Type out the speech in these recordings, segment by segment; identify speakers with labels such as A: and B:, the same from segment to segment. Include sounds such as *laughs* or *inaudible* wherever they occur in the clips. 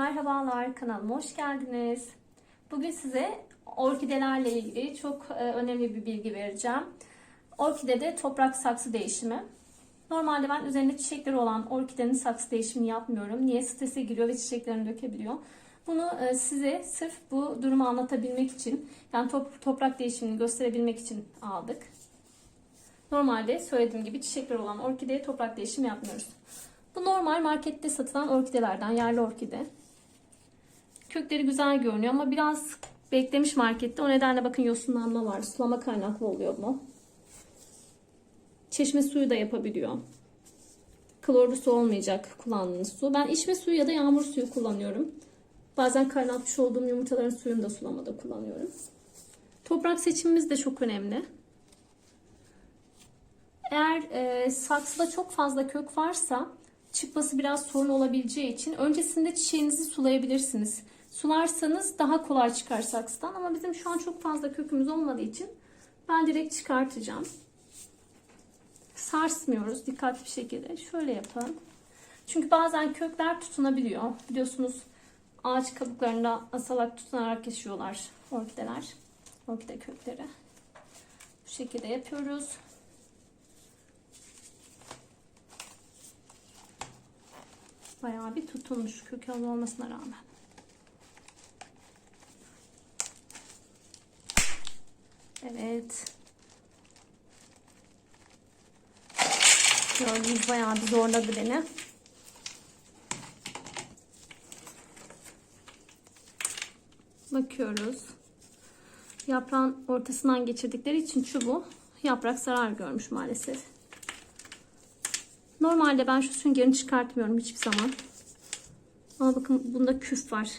A: Merhabalar kanalıma hoş geldiniz. Bugün size orkidelerle ilgili çok e, önemli bir bilgi vereceğim. Orkidede toprak saksı değişimi. Normalde ben üzerinde çiçekleri olan orkidenin saksı değişimini yapmıyorum. Niye? Strese giriyor ve çiçeklerini dökebiliyor. Bunu e, size sırf bu durumu anlatabilmek için, yani top- toprak değişimini gösterebilmek için aldık. Normalde söylediğim gibi çiçekleri olan orkideye toprak değişimi yapmıyoruz. Bu normal markette satılan orkidelerden, yerli orkide. Kökleri güzel görünüyor ama biraz beklemiş markette. O nedenle bakın yosunlanma var. Sulama kaynaklı oluyor bu. Çeşme suyu da yapabiliyor. Klorlu su olmayacak kullandığınız su. Ben içme suyu ya da yağmur suyu kullanıyorum. Bazen kaynatmış olduğum yumurtaların suyunu da sulamada kullanıyorum. Toprak seçimimiz de çok önemli. Eğer e, saksıda çok fazla kök varsa çıkması biraz sorun olabileceği için öncesinde çiçeğinizi sulayabilirsiniz. Sularsanız daha kolay çıkar saksıdan ama bizim şu an çok fazla kökümüz olmadığı için ben direkt çıkartacağım. Sarsmıyoruz dikkatli bir şekilde. Şöyle yapalım. Çünkü bazen kökler tutunabiliyor. Biliyorsunuz ağaç kabuklarında asalak tutunarak yaşıyorlar orkideler. Orkide kökleri. Bu şekilde yapıyoruz. Bayağı bir tutulmuş kök olmasına rağmen. Evet. Gördüğünüz bayağı bir zorladı beni. Bakıyoruz. Yaprağın ortasından geçirdikleri için çubuğu yaprak zarar görmüş maalesef. Normalde ben şu süngerini çıkartmıyorum hiçbir zaman. Ama bakın bunda küf var.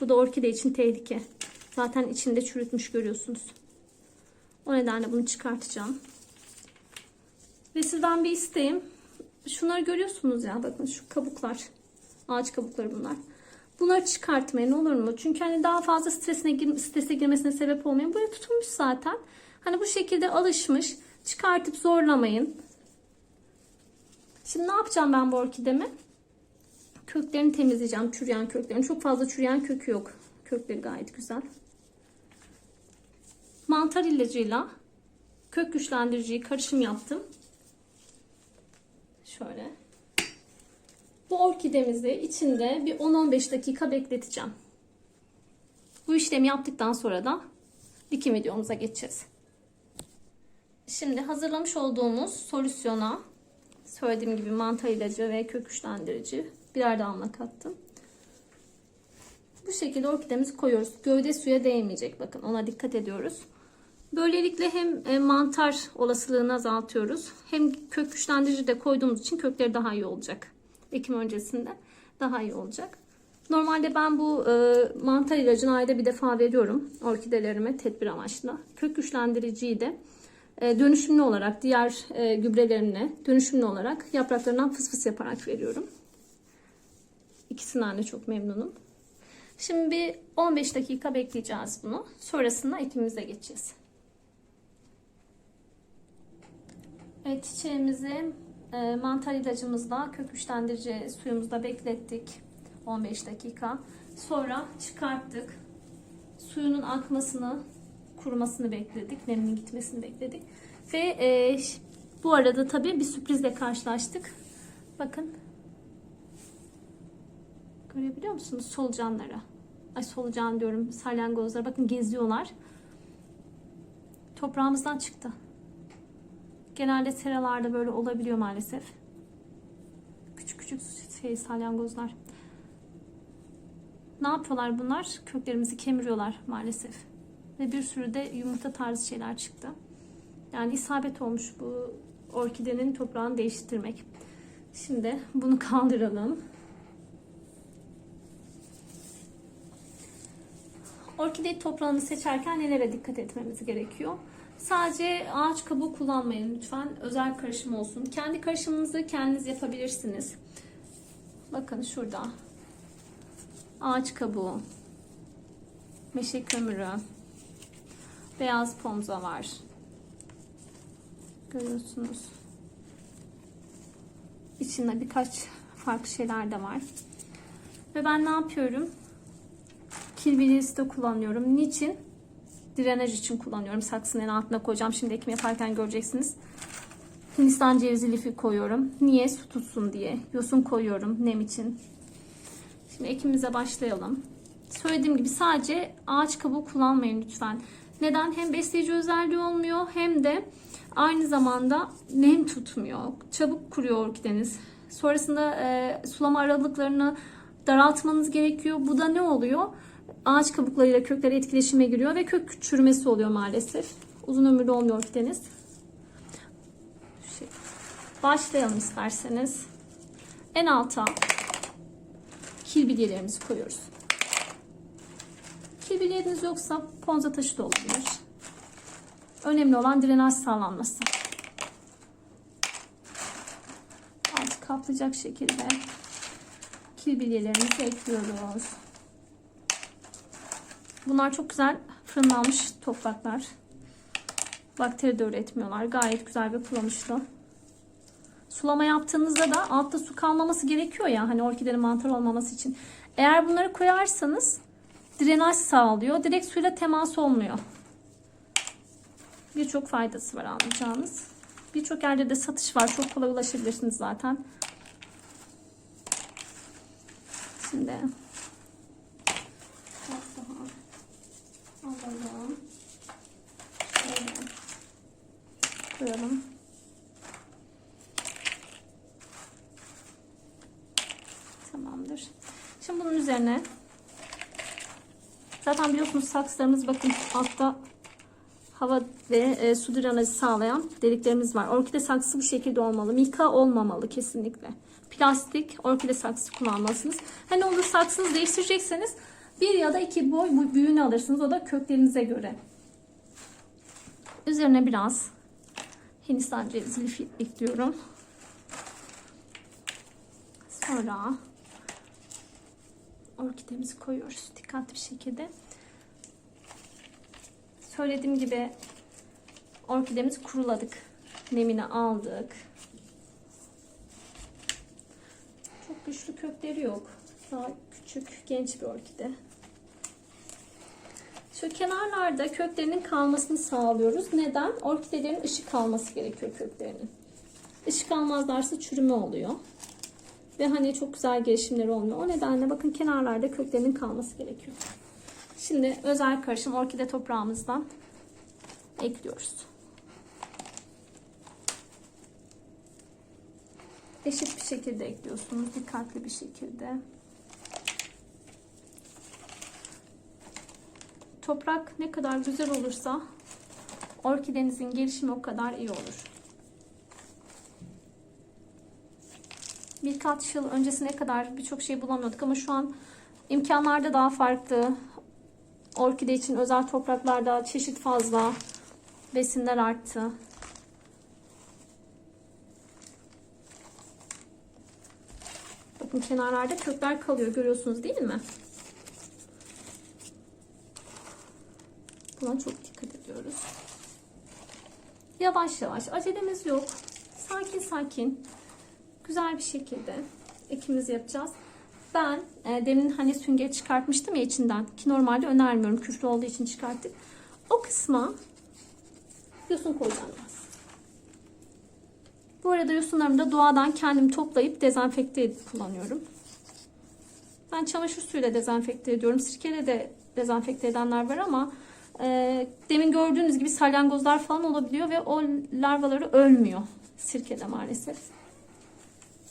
A: Bu da orkide için tehlike. Zaten içinde çürütmüş görüyorsunuz. O nedenle bunu çıkartacağım. Ve sizden bir isteğim. Şunları görüyorsunuz ya bakın şu kabuklar. Ağaç kabukları bunlar. Bunları çıkartmayın olur mu? Çünkü hani daha fazla stresine gir, strese girmesine sebep olmayın. Böyle tutulmuş zaten. Hani bu şekilde alışmış. Çıkartıp zorlamayın. Şimdi ne yapacağım ben bu orkidemi? Köklerini temizleyeceğim. Çürüyen köklerini. Çok fazla çürüyen kökü yok. Kökleri gayet güzel. Mantar ilacıyla kök güçlendiriciyi karışım yaptım. Şöyle. Bu orkidemizi içinde bir 10-15 dakika bekleteceğim. Bu işlemi yaptıktan sonra da dikim videomuza geçeceğiz. Şimdi hazırlamış olduğumuz solüsyona söylediğim gibi mantar ilacı ve kök güçlendirici birer damla kattım. Bu şekilde orkidemizi koyuyoruz. Gövde suya değmeyecek. Bakın ona dikkat ediyoruz. Böylelikle hem e, mantar olasılığını azaltıyoruz. Hem kök güçlendirici de koyduğumuz için kökleri daha iyi olacak. Ekim öncesinde daha iyi olacak. Normalde ben bu e, mantar ilacını ayda bir defa veriyorum orkidelerime tedbir amaçlı. Kök güçlendiriciyi de e, dönüşümlü olarak diğer e, gübrelerimle dönüşümlü olarak yapraklarından fıs fıs yaparak veriyorum. İkisinden de çok memnunum. Şimdi bir 15 dakika bekleyeceğiz bunu. Sonrasında ekimimize geçeceğiz. Evet çiçeğimizi e, mantar ilacımızla kök güçlendirici suyumuzda beklettik. 15 dakika. Sonra çıkarttık. Suyunun akmasını, kurumasını bekledik. Neminin gitmesini bekledik. Ve e, bu arada tabii bir sürprizle karşılaştık. Bakın. Görebiliyor musunuz solucanlara? Ay solucan diyorum. Salyangozlar. Bakın geziyorlar. Toprağımızdan çıktı. Genelde seralarda böyle olabiliyor maalesef. Küçük küçük şey, salyangozlar. Ne yapıyorlar bunlar? Köklerimizi kemiriyorlar maalesef. Ve bir sürü de yumurta tarzı şeyler çıktı. Yani isabet olmuş bu orkidenin toprağını değiştirmek. Şimdi bunu *laughs* kaldıralım. Orkide toprağını seçerken nelere dikkat etmemiz gerekiyor? Sadece ağaç kabuğu kullanmayın lütfen. Özel karışım olsun. Kendi karışımınızı kendiniz yapabilirsiniz. Bakın şurada. Ağaç kabuğu. Meşe kömürü. Beyaz pomza var. Görüyorsunuz. İçinde birkaç farklı şeyler de var. Ve ben ne yapıyorum? Kilbilisi de kullanıyorum. Niçin? Drenaj için kullanıyorum. Saksının en altına koyacağım. Şimdi ekim yaparken göreceksiniz. Hindistan cevizi lifi koyuyorum. Niye? Su tutsun diye. Yosun koyuyorum nem için. Şimdi ekimize başlayalım. Söylediğim gibi sadece ağaç kabuğu kullanmayın lütfen. Neden? Hem besleyici özelliği olmuyor hem de aynı zamanda nem tutmuyor. Çabuk kuruyor orkideniz. Sonrasında e, sulama aralıklarını daraltmanız gerekiyor. Bu da ne oluyor? Ağaç kabuklarıyla kökler etkileşime giriyor ve kök çürümesi oluyor maalesef. Uzun ömürlü olmuyor orkideniz. Şey, başlayalım isterseniz. En alta kilbilyelerimizi koyuyoruz. Kilbilyeleriniz yoksa ponza taşı da olabilir. Önemli olan drenaj sağlanması. Altı kaplayacak şekilde kilbilyelerimizi ekliyoruz. Bunlar çok güzel fırınlanmış topraklar. Bakteri de üretmiyorlar. Gayet güzel ve kullanışlı. Sulama yaptığınızda da altta su kalmaması gerekiyor ya hani orkidenin mantar olmaması için. Eğer bunları koyarsanız drenaj sağlıyor. Direkt suyla temas olmuyor. Birçok faydası var anlayacağınız. Birçok yerde de satış var. Çok kolay ulaşabilirsiniz zaten. Şimdi biraz daha alalım. Şöyle koyalım. Tamamdır. Şimdi bunun üzerine zaten biliyorsunuz saksılarımız bakın altta hava ve e, su drenajı sağlayan deliklerimiz var. Orkide saksısı bu şekilde olmalı. Mika olmamalı kesinlikle. Plastik orkide saksısı kullanmalısınız. Hani olur saksınızı değiştirecekseniz bir ya da iki boy büyüğünü alırsınız. O da köklerinize göre. Üzerine biraz Hindistan cevizi lifi ekliyorum. Sonra orkidemizi koyuyoruz dikkatli bir şekilde. Söylediğim gibi orkidemizi kuruladık. Nemini aldık. Çok güçlü kökleri yok. Daha küçük, genç bir orkide. Şu kenarlarda köklerinin kalmasını sağlıyoruz. Neden? Orkidelerin ışık alması gerekiyor köklerinin. Işık almazlarsa çürüme oluyor. Ve hani çok güzel gelişimleri olmuyor. O nedenle bakın kenarlarda köklerinin kalması gerekiyor. Şimdi özel karışım orkide toprağımızdan ekliyoruz. Eşit bir şekilde ekliyorsunuz. Dikkatli bir şekilde. Toprak ne kadar güzel olursa orkidenizin gelişimi o kadar iyi olur. Birkaç yıl öncesine kadar birçok şey bulamıyorduk ama şu an imkanlarda daha farklı. Orkide için özel topraklarda çeşit fazla. Besinler arttı. Bakın kenarlarda kökler kalıyor. Görüyorsunuz değil mi? Buna çok dikkat ediyoruz. Yavaş yavaş. Acelemiz yok. Sakin sakin. Güzel bir şekilde ekimizi yapacağız. Ben e, demin hani süngeri çıkartmıştım ya içinden ki normalde önermiyorum küflü olduğu için çıkarttık. O kısma yosun koyacağım. Bu arada yosunlarımı da doğadan kendim toplayıp dezenfekte edip kullanıyorum. Ben çamaşır suyuyla dezenfekte ediyorum. Sirkeyle de dezenfekte edenler var ama e, demin gördüğünüz gibi salyangozlar falan olabiliyor ve o larvaları ölmüyor sirkede maalesef.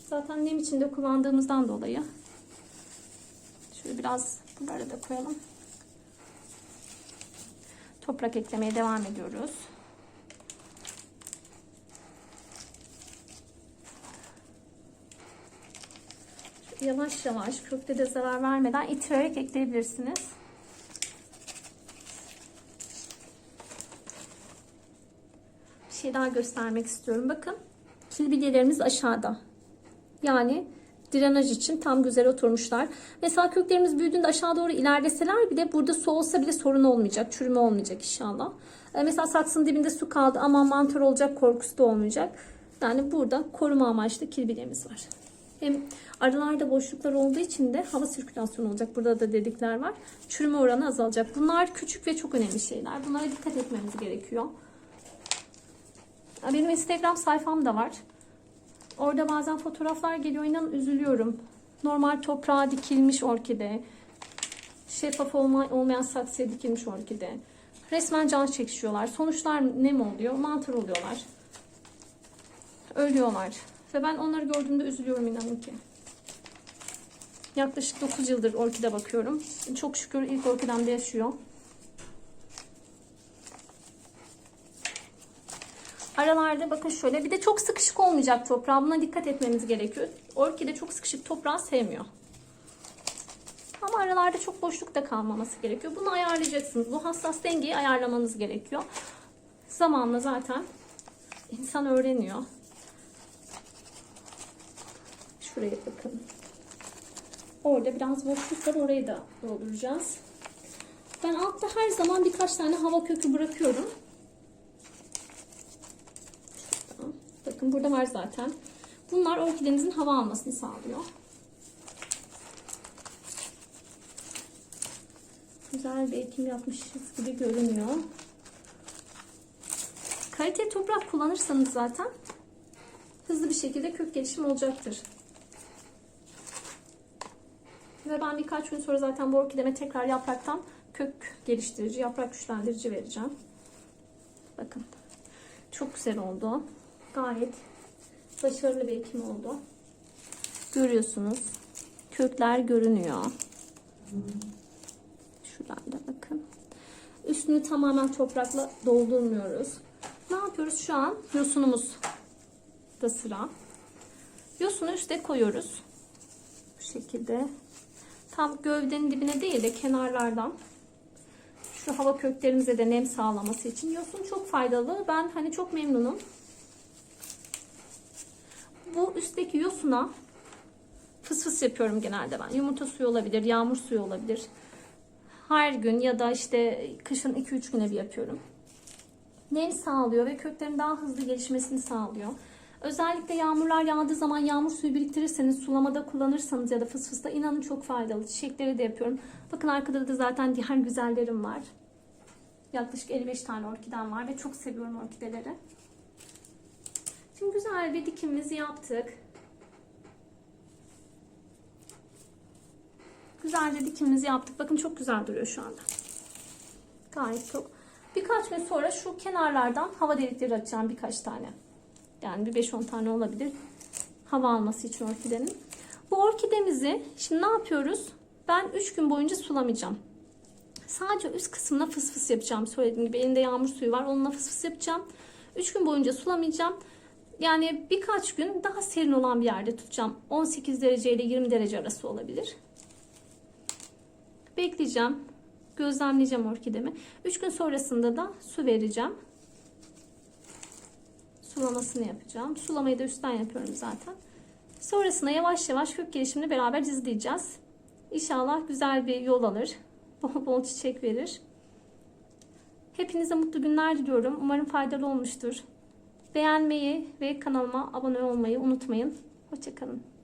A: Zaten nem içinde kullandığımızdan dolayı Şöyle biraz bunları da koyalım. Toprak eklemeye devam ediyoruz. Yavaş yavaş kökte de zarar vermeden itirerek ekleyebilirsiniz. Bir şey daha göstermek istiyorum. Bakın kilbilyelerimiz aşağıda. Yani drenaj için tam güzel oturmuşlar. Mesela köklerimiz büyüdüğünde aşağı doğru ilerleseler bile burada su olsa bile sorun olmayacak. Çürüme olmayacak inşallah. Ee, mesela saksının dibinde su kaldı ama mantar olacak korkusu da olmayacak. Yani burada koruma amaçlı kilbilyemiz var. Hem aralarda boşluklar olduğu için de hava sirkülasyonu olacak. Burada da dedikler var. Çürüme oranı azalacak. Bunlar küçük ve çok önemli şeyler. Bunlara dikkat etmemiz gerekiyor. Benim Instagram sayfam da var. Orada bazen fotoğraflar geliyor. İnanın üzülüyorum. Normal toprağa dikilmiş orkide. Şeffaf olma, olmayan saksıya dikilmiş orkide. Resmen can çekişiyorlar. Sonuçlar ne mi oluyor? Mantar oluyorlar. Ölüyorlar. Ve ben onları gördüğümde üzülüyorum inanın ki. Yaklaşık 9 yıldır orkide bakıyorum. Çok şükür ilk orkidemde yaşıyor. Aralarda bakın şöyle bir de çok sıkışık olmayacak toprağa. Buna dikkat etmemiz gerekiyor. Orkide çok sıkışık toprağı sevmiyor. Ama aralarda çok boşluk da kalmaması gerekiyor. Bunu ayarlayacaksınız. Bu hassas dengeyi ayarlamanız gerekiyor. Zamanla zaten insan öğreniyor. Şuraya bakın. Orada biraz boşluk var. Orayı da dolduracağız. Ben altta her zaman birkaç tane hava kökü bırakıyorum. Şurada. Bakın burada var zaten. Bunlar orkidenizin hava almasını sağlıyor. Güzel bir ekim yapmışız gibi görünüyor. Kalite toprak kullanırsanız zaten hızlı bir şekilde kök gelişimi olacaktır. Ve ben birkaç gün sonra zaten bu orkideme tekrar yapraktan kök geliştirici, yaprak güçlendirici vereceğim. Bakın. Çok güzel oldu. Gayet başarılı bir ekim oldu. Görüyorsunuz. Kökler görünüyor. Şuralarda bakın. Üstünü tamamen toprakla doldurmuyoruz. Ne yapıyoruz şu an? Yosunumuz da sıra. Yosunu üste koyuyoruz. Bu şekilde. Tam gövdenin dibine değil de kenarlardan. Şu hava köklerimize de nem sağlaması için. Yosun çok faydalı. Ben hani çok memnunum. Bu üstteki yosuna fıs fıs yapıyorum genelde ben. Yumurta suyu olabilir, yağmur suyu olabilir. Her gün ya da işte kışın 2-3 güne bir yapıyorum. Nem sağlıyor ve köklerin daha hızlı gelişmesini sağlıyor. Özellikle yağmurlar yağdığı zaman yağmur suyu biriktirirseniz, sulamada kullanırsanız ya da fıs fısta inanın çok faydalı. Çiçekleri de yapıyorum. Bakın arkada da zaten diğer güzellerim var. Yaklaşık 55 tane orkidem var ve çok seviyorum orkideleri. Şimdi güzel bir dikimimizi yaptık. Güzelce dikimimizi yaptık. Bakın çok güzel duruyor şu anda. Gayet çok. Birkaç gün sonra şu kenarlardan hava delikleri açacağım birkaç tane. Yani bir 5-10 tane olabilir. Hava alması için orkidenin. Bu orkidemizi şimdi ne yapıyoruz? Ben 3 gün boyunca sulamayacağım. Sadece üst kısmına fıs fıs yapacağım. Söylediğim gibi elinde yağmur suyu var. Onunla fıs fıs yapacağım. 3 gün boyunca sulamayacağım. Yani birkaç gün daha serin olan bir yerde tutacağım. 18 derece ile 20 derece arası olabilir. Bekleyeceğim. Gözlemleyeceğim orkidemi. 3 gün sonrasında da su vereceğim. Sulamasını yapacağım. Sulamayı da üstten yapıyorum zaten. Sonrasında yavaş yavaş kök gelişimini beraber izleyeceğiz. İnşallah güzel bir yol alır. *laughs* Bol bol çiçek verir. Hepinize mutlu günler diliyorum. Umarım faydalı olmuştur. Beğenmeyi ve kanalıma abone olmayı unutmayın. Hoşçakalın.